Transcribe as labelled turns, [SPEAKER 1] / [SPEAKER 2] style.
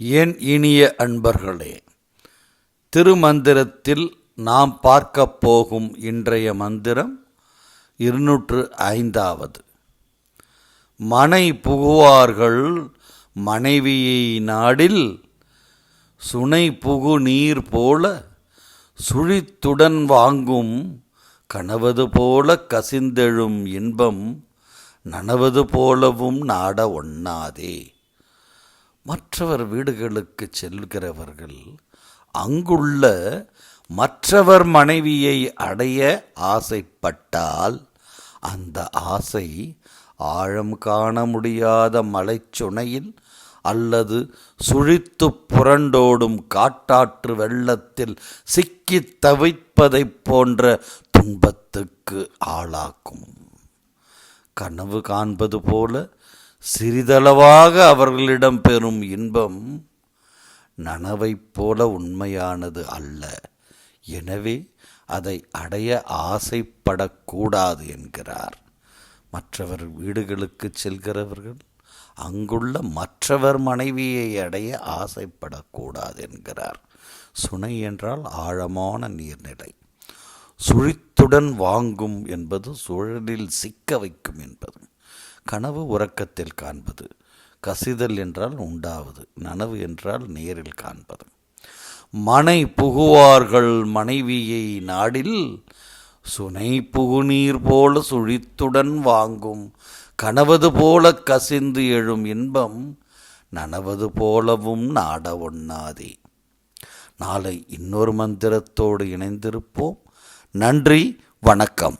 [SPEAKER 1] என் இனிய அன்பர்களே திருமந்திரத்தில் நாம் பார்க்கப் போகும் இன்றைய மந்திரம் இருநூற்று ஐந்தாவது. மனை புகுவார்கள் மனைவியை நாடில் சுனை புகு நீர் போல சுழித்துடன் வாங்கும் கனவது போல கசிந்தெழும் இன்பம் நனவது போலவும் நாட ஒண்ணாதே. மற்றவர் வீடுகளுக்கு செல்கிறவர்கள் அங்குள்ள மற்றவர் மனைவியை அடைய ஆசைப்பட்டால் அந்த ஆசை ஆழம் காண முடியாத மலைச்சுனையில் அல்லது சுழித்துப் புரண்டோடும் காட்டாற்று வெள்ளத்தில் சிக்கித் தவிப்பதைப் போன்ற துன்பத்துக்கு ஆளாக்கும். கனவு காண்பது போல சிறிதளவாக அவர்களிடம் பெறும் இன்பம் நனவைப் போல உண்மையானது அல்ல. எனவே அதை அடைய ஆசைப்படக்கூடாது என்கிறார். மற்றவர் வீடுகளுக்கு செல்கிறவர்கள் அங்குள்ள மற்றவர் மனைவியை அடைய ஆசைப்படக்கூடாது என்கிறார். சுனை என்றால் ஆழமான நீர்நிலை. சுழித்துடன் வாங்கும் என்பது சுழலில் சிக்க வைக்கும் என்பது கனவு உறக்கத்தில் காண்பது. கசிதல் என்றால் உண்டாவது நனவு என்றால் நேரில் காண்பது. மனை புகுவார்கள் மனைவியை நாடில் சுனை புகுநீர் போல சுழித்துடன் வாங்கும். கனவது போல கசிந்து எழும் இன்பம் நனவது போலவும் நாட ஒண்ணாதே. நாளை இன்னொரு மந்திரத்தோடு இணைந்திருப்போம். நன்றி வணக்கம்.